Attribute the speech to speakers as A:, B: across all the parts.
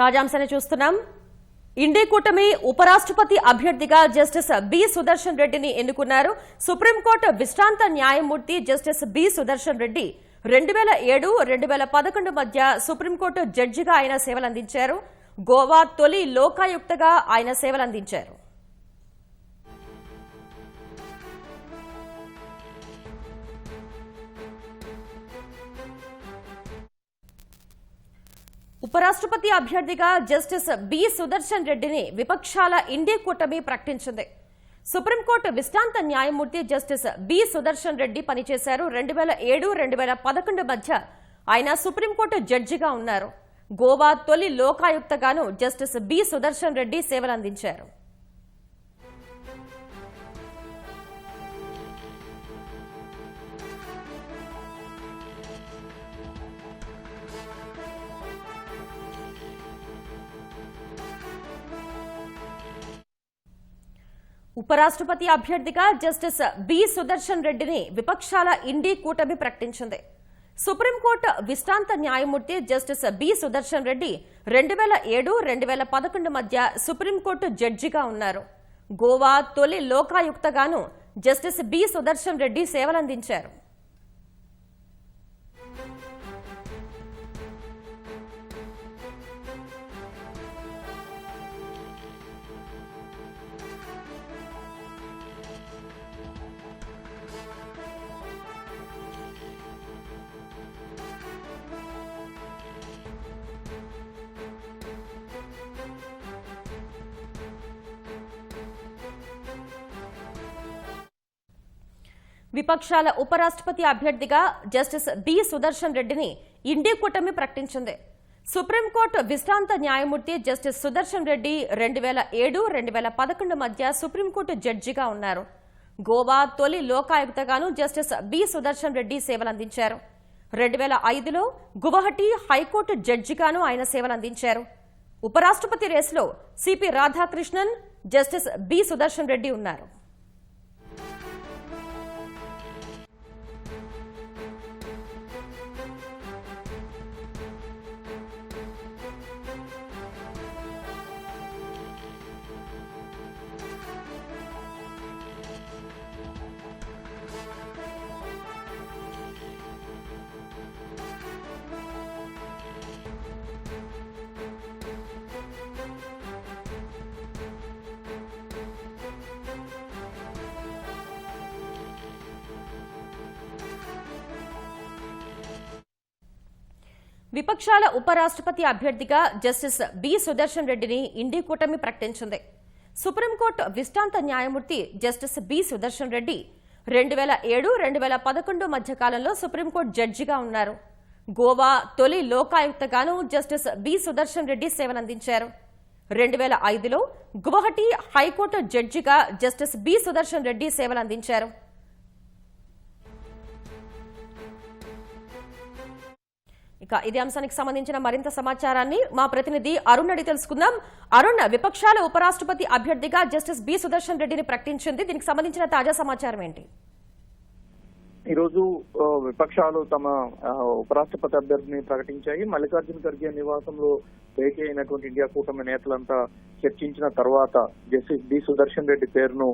A: తాజాంశాన్ని చూస్తున్నాం. ఇండి కూటమి ఉపరాష్ట్రపతి అభ్యర్థిగా జస్టిస్ బి సుదర్శన్ రెడ్డిని ఎన్నుకున్నారు. సుప్రీంకోర్టు విశ్రాంత న్యాయమూర్తి జస్టిస్ బి సుదర్శన్ రెడ్డి రెండు వేల ఏడు రెండు వేల పదకొండు మధ్య సుప్రీంకోర్టు జడ్జిగా ఆయన సేవలందించారు. గోవా తొలి లోకాయుక్తగా ఆయన సేవలందించారు. ఉపరాష్ట్రపతి అభ్యర్థిగా జస్టిస్ బి సుదర్శన్ రెడ్డిని విపక్షాల ఇండియా కూటమి ప్రకటించింది. సుప్రీంకోర్టు విశ్రాంత న్యాయమూర్తి జస్టిస్ బి సుదర్శన్ రెడ్డి పనిచేశారు. రెండు వేల ఏడు రెండు వేల పదకొండు మధ్య ఆయన సుప్రీంకోర్టు జడ్జిగా ఉన్నారు. గోవా తొలి లోకాయుక్తగాను జస్టిస్ బి సుదర్శన్ రెడ్డి సేవలందించారు. ఉపరాష్ట్రపతి అభ్యర్థిగా జస్టిస్ బి సుదర్శన్ రెడ్డిని విపక్షాల ఇండి కూటమి ప్రకటించింది. సుప్రీంకోర్టు విశ్రాంత న్యాయమూర్తి జస్టిస్ బి సుదర్శన్ రెడ్డి రెండు వేల ఏడు రెండు వేల పదకొండు మధ్య సుప్రీంకోర్టు జడ్జిగా ఉన్నారు. గోవా తొలి లోకాయుక్తగాను జస్టిస్ బి సుదర్శన్ రెడ్డి సేవలందించారు. విపక్షాల ఉపరాష్ట్రపతి అభ్యర్థిగా జస్టిస్ బి సుదర్శన్ రెడ్డిని ఇండి కూటమి ప్రకటించింది. సుప్రీంకోర్టు విశ్రాంత న్యాయమూర్తి జస్టిస్ సుదర్శన్ రెడ్డి రెండు వేల ఏడు రెండు వేల పదకొండు మధ్య సుప్రీంకోర్టు జడ్జిగా ఉన్నారు. గోవా తొలి లోకాయుక్తగాను జస్టిస్ బి సుదర్శన్ రెడ్డి సేవలందించారు. రెండు వేల ఐదులో గువహటి హైకోర్టు జడ్జిగాను ఆయన సేవలందించారు. ఉపరాష్ట్రపతి రేసులో CP Radhakrishnan justice B Sudershan Reddy ఉన్నారు. విపక్షాల ఉపరాష్ట్రపతి అభ్యర్థిగా జస్టిస్ బి సుదర్శన్ రెడ్డిని ఇండి కూటమి ప్రకటించింది. సుప్రీంకోర్టు విశ్రాంత న్యాయమూర్తి జస్టిస్ బి సుదర్శన్ రెడ్డి రెండు వేల ఏడు రెండు వేల పదకొండు మధ్య కాలంలో సుప్రీంకోర్టు జడ్జిగా ఉన్నారు. గోవా తొలి లోకాయుక్తగాను జస్టిస్ బి సుదర్శన్ రెడ్డి సేవలందించారు. రెండు వేల ఐదులో గువహటి హైకోర్టు జడ్జిగా జస్టిస్ బి సుదర్శన్ రెడ్డి సేవలందించారు. ఇక ఇదే అంశానికి సంబంధించిన మరింత సమాచారాన్ని మా ప్రతినిధి అరుణ్ అడి తెలుసుకుందాం. అరుణ్ విపక్షాల ఉపరాష్ట్రపతి అభ్యర్థిగా జస్టిస్ బి సుదర్శన్ రెడ్డిని ప్రకటించింది. దీనికి సంబంధించిన తాజా సమాచారం ఏంటి?
B: ఈరోజు విపక్షాలు తమ ఉపరాష్ట్రపతి అభ్యర్థిని ప్రకటించాయి. మల్లికార్జున ఖర్గే నివాసంలో భేటీ అయినటువంటి ఇండియా కూటమి నేతలంతా చర్చించిన తర్వాత జస్టిస్ బి సుదర్శన్ రెడ్డి పేరును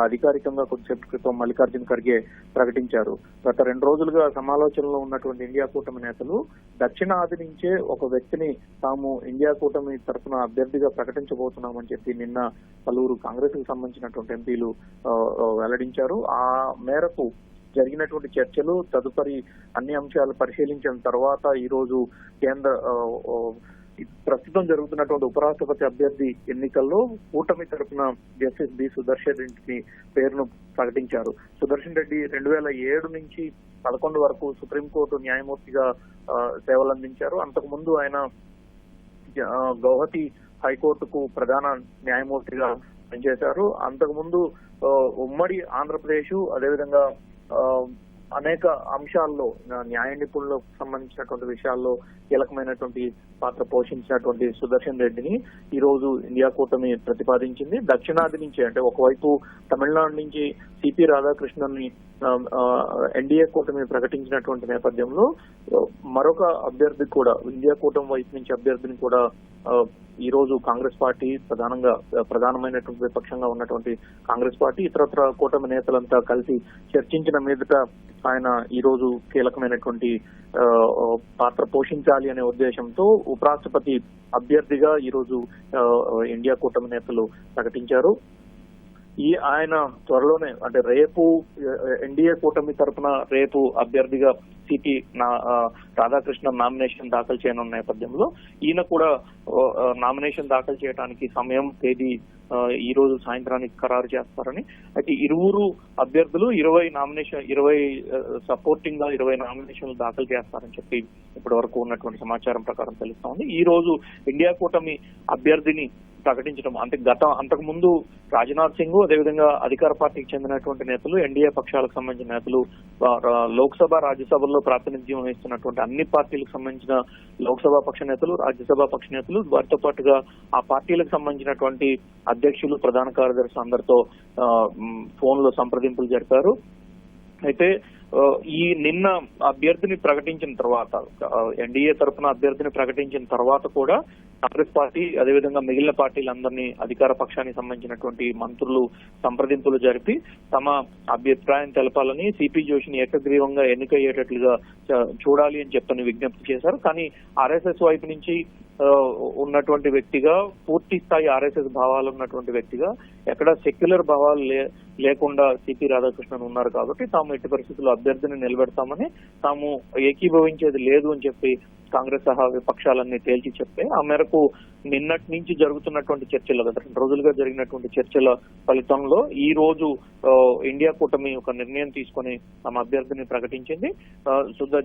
B: అధికారికంగా కొద్దిసేపు క్రితం మల్లికార్జున ఖర్గే ప్రకటించారు. గత రెండు రోజులుగా సమాలోచనలో ఉన్నటువంటి ఇండియా కూటమి నేతలు దక్షిణాది నుంచే ఒక వ్యక్తిని తాము ఇండియా కూటమి తరఫున అభ్యర్థిగా ప్రకటించబోతున్నామని చెప్పి నిన్న పలువురు కాంగ్రెస్కు సంబంధించినటువంటి ఎంపీలు వెల్లడించారు. ఆ మేరకు జరిగినటువంటి చర్చలు తదుపరి అన్ని అంశాలు పరిశీలించిన తర్వాత ఈ రోజు కేంద్ర ప్రస్తుతం జరుగుతున్నటువంటి ఉపరాష్ట్రపతి అభ్యర్థి ఎన్నికల్లో కూటమి తరపున జస్టిస్ బి సుదర్శన్ రెడ్డిని పేరును ప్రకటించారు. సుదర్శన్ రెడ్డి రెండు వేల ఏడు నుంచి పదకొండు వరకు సుప్రీంకోర్టు న్యాయమూర్తిగా సేవలు సేవలందించారు. అంతకు ముందు ఆయన గౌహతి హైకోర్టుకు ప్రధాన న్యాయమూర్తిగా పనిచేశారు. అంతకుముందు ఉమ్మడి ఆంధ్రప్రదేశ్ అదేవిధంగా అనేక అంశాల్లో న్యాయ నిపుణులకు సంబంధించినటువంటి విషయాల్లో కీలకమైనటువంటి పాత్ర పోషించినటువంటి సుదర్శన్ రెడ్డిని ఈ రోజు ఇండియా కూటమి ప్రతిపాదించింది. దక్షిణాది నుంచి అంటే ఒకవైపు తమిళనాడు నుంచి సిపి రాధాకృష్ణన్ ఎన్డీఏ కూటమి ప్రకటించినటువంటి నేపథ్యంలో మరొక అభ్యర్థి కూడా ఇండియా కూటమి వైపు నుంచి అభ్యర్థిని కూడా ఈ రోజు కాంగ్రెస్ పార్టీ ప్రధానంగా ప్రధానమైనటువంటి విపక్షంగా ఉన్నటువంటి కాంగ్రెస్ పార్టీ ఇతరత్ర కూటమి నేతలంతా కలిసి చర్చించిన మీదట ఆయన ఈ రోజు కీలకమైనటువంటి పాత్ర పోషించాలి అనే ఉద్దేశంతో ఉపరాష్ట్రపతి అభ్యర్థిగా ఈ రోజు ఇండియా కూటమి నేతలు ప్రకటించారు. ఈ ఆయన త్వరలోనే అంటే రేపు ఎన్డీఏ కూటమి తరపున రేపు అభ్యర్థిగా సిపి నా రాధాకృష్ణ నామినేషన్ దాఖలు చేయనున్న నేపథ్యంలో ఈయన కూడా నామినేషన్ దాఖలు చేయడానికి సమయం తేదీ ఈ రోజు సాయంత్రానికి ఖరారు చేస్తారని. అయితే ఇరువురు అభ్యర్థులు ఇరవై నామినేషన్ ఇరవై సపోర్టింగ్గా ఇరవై నామినేషన్లు దాఖలు చేస్తారని చెప్పి ఇప్పటి వరకు ఉన్నటువంటి సమాచారం ప్రకారం తెలుస్తా ఉంది. ఈ రోజు ఇండియా కూటమి అభ్యర్థిని ప్రకటించడం. అంటే గత అంతకు ముందు రాజ్నాథ్ సింగ్ అదేవిధంగా అధికార పార్టీకి చెందినటువంటి నేతలు ఎన్డీఏ పక్షాలకు సంబంధించిన నేతలు లోక్సభ రాజ్యసభల్లో ప్రాతినిధ్యం వహిస్తున్నటువంటి అన్ని పార్టీలకు సంబంధించిన లోక్సభ పక్ష నేతలు రాజ్యసభ పక్ష నేతలు వారితో పాటుగా ఆ పార్టీలకు సంబంధించినటువంటి అధ్యక్షులు ప్రధాన కార్యదర్శి అందరితో ఫోన్లో సంప్రదింపులు జరిపారు. అయితే ఈ నిన్న అభ్యర్థిని ప్రకటించిన తర్వాత ఎన్డీఏ తరఫున అభ్యర్థిని ప్రకటించిన తర్వాత కూడా కాంగ్రెస్ పార్టీ అదేవిధంగా మిగిలిన పార్టీలందరినీ అధికార పక్షానికి సంబంధించినటువంటి మంత్రులు సంప్రదింపులు జరిపి తమ అభిప్రాయం తెలపాలని సిపి జోషిని ఏకగ్రీవంగా ఎన్నికయ్యేటట్లుగా చ- చూడాలి అని చెప్పని విజ్ఞప్తి చేశారు. కానీ ఆర్ఎస్ఎస్ వైపు నుంచి ఉన్నటువంటి వ్యక్తిగా పూర్తి స్థాయి ఆర్ఎస్ఎస్ భావాలు ఉన్నటువంటి వ్యక్తిగా ఎక్కడ సెక్యులర్ భావాలు లే- లేకుండా సిపి రాధాకృష్ణన్ ఉన్నారు కాబట్టి తాము ఎట్టి పరిస్థితుల్లో అభ్యర్థిని నిలబెడతామని తాము ఏకీభవించేది లేదు అని చెప్పి కాంగ్రెస్ సహా విపక్షాలన్నీ తేల్చి చెప్తే ఆ మేరకు నిన్నటి నుంచి జరుగుతున్నటువంటి చర్చలు గత రెండు రోజులుగా జరిగినటువంటి చర్చల ఫలితంలో ఈ రోజు ఇండియా కూటమి ఒక నిర్ణయం తీసుకొని తమ అభ్యర్థిని ప్రకటించింది. ఆ,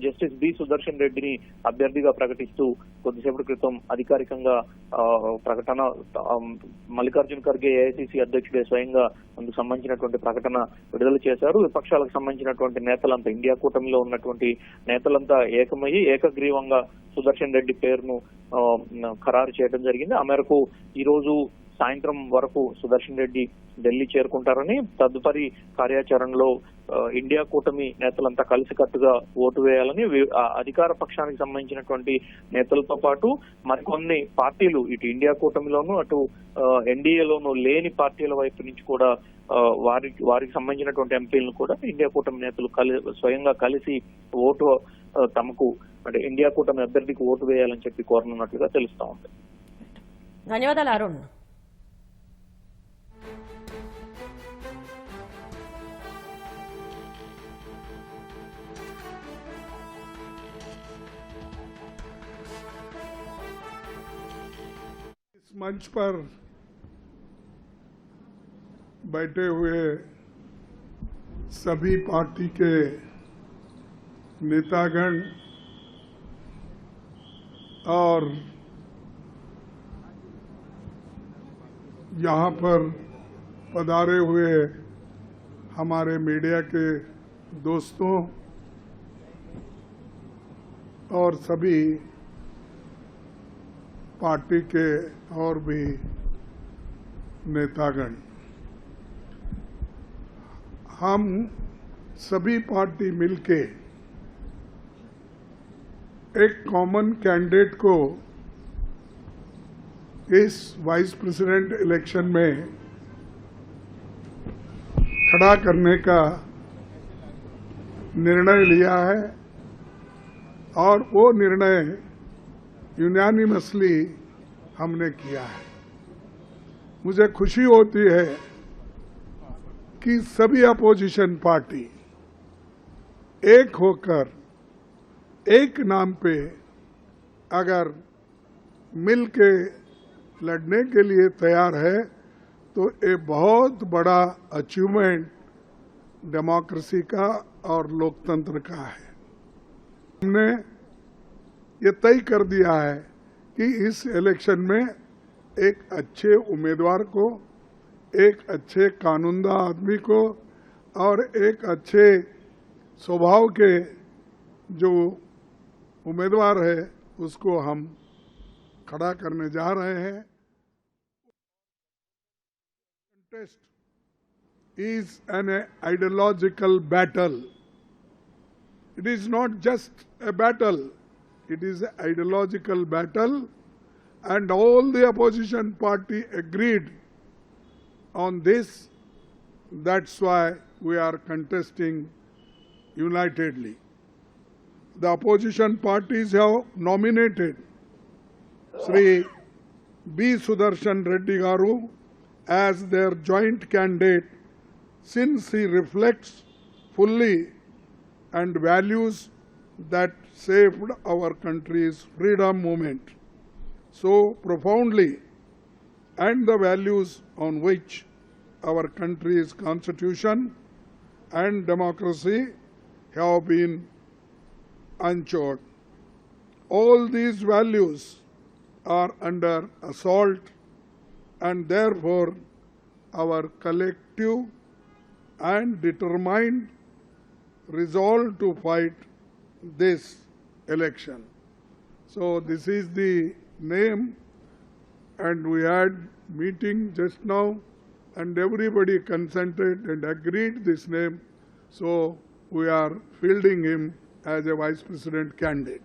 B: జస్టిస్ బి సుదర్శన్ రెడ్డిని అభ్యర్థిగా ప్రకటిస్తూ కొద్దిసేపటి క్రితం అధికారికంగా ఆ, ప్రకటన మల్లికార్జున్ మల్లికార్జున ఖర్గే ఏఐసిసి అధ్యక్షుడే స్వయంగా అందుకు సంబంధించినటువంటి ప్రకటన విడుదల చేశారు. విపక్షాలకు సంబంధించినటువంటి నేతలంతా ఇండియా కూటమిలో ఉన్నటువంటి నేతలంతా ఏకమయ్యి ఏకగ్రీవంగా సుదర్శన్ రెడ్డి పేరును ఖరారు చేయడం జరిగింది. ఆ మేరకు ఈ రోజు సాయంత్రం వరకు సుదర్శన్ రెడ్డి ఢిల్లీ చేరుకుంటారని తదుపరి కార్యాచరణలో ఇండియా కూటమి నేతలంతా కలిసికట్టుగా ఓటు వేయాలని ఆ అధికార పక్షానికి సంబంధించినటువంటి నేతలతో పాటు మరికొన్ని పార్టీలు ఇటు ఇండియా కూటమిలోను అటు ఎన్డీఏలోను లేని పార్టీల వైపు నుంచి కూడా వారి వారికి సంబంధించినటువంటి ఎంపీలను కూడా ఇండియా కూటమి నేతలు కలి స్వయంగా కలిసి ఓటు తమకు అంటే ఇండియా కూటమి అభ్యర్థికి ఓటు వేయాలని చెప్పి కోరనున్నట్లుగా తెలుస్తా ఉంది.
A: ధన్యవాదాలు అరుణ్
C: इस मंच पर बैठे हुए सभी पार्टी के नेतागण और यहाँ पर पधारे हुए हमारे मीडिया के दोस्तों और सभी पार्टी के और भी नेतागण। हम सभी पार्टी मिलके एक कॉमन कैंडिडेट को इस वाइस प्रेसिडेंट इलेक्शन में खड़ा करने का निर्णय लिया है और वो निर्णय यूनानिमसली हमने किया है। मुझे खुशी होती है कि सभी अपोजिशन पार्टी एक होकर एक नाम पे अगर मिल के लड़ने के लिए तैयार है तो ये बहुत बड़ा अचीवमेंट डेमोक्रेसी का और लोकतंत्र का है। हमने ये तय कर दिया है कि इस इलेक्शन में एक अच्छे उम्मीदवार को, एक अच्छे कानूनदा आदमी को और एक अच्छे स्वभाव के जो उम्मीदवार है, उसको हम खड़ा करने जा रहे हैं। Contest is an ideological battle. It is not just a battle, it is an ideological battle, and all the opposition party agreed on this. That's why we are contesting unitedly. The opposition parties have nominated Sri B. Sudarshan Reddy Garu as their joint candidate since he reflects fully and values that saved our country's freedom movement so profoundly and the values on which our country's constitution and democracy have been anchored. All these values are under assault and therefore our collective and determined resolve to fight this election. So this is the name and we had meeting just now and everybody consented and agreed this name. So we are fielding him as a vice president candidate.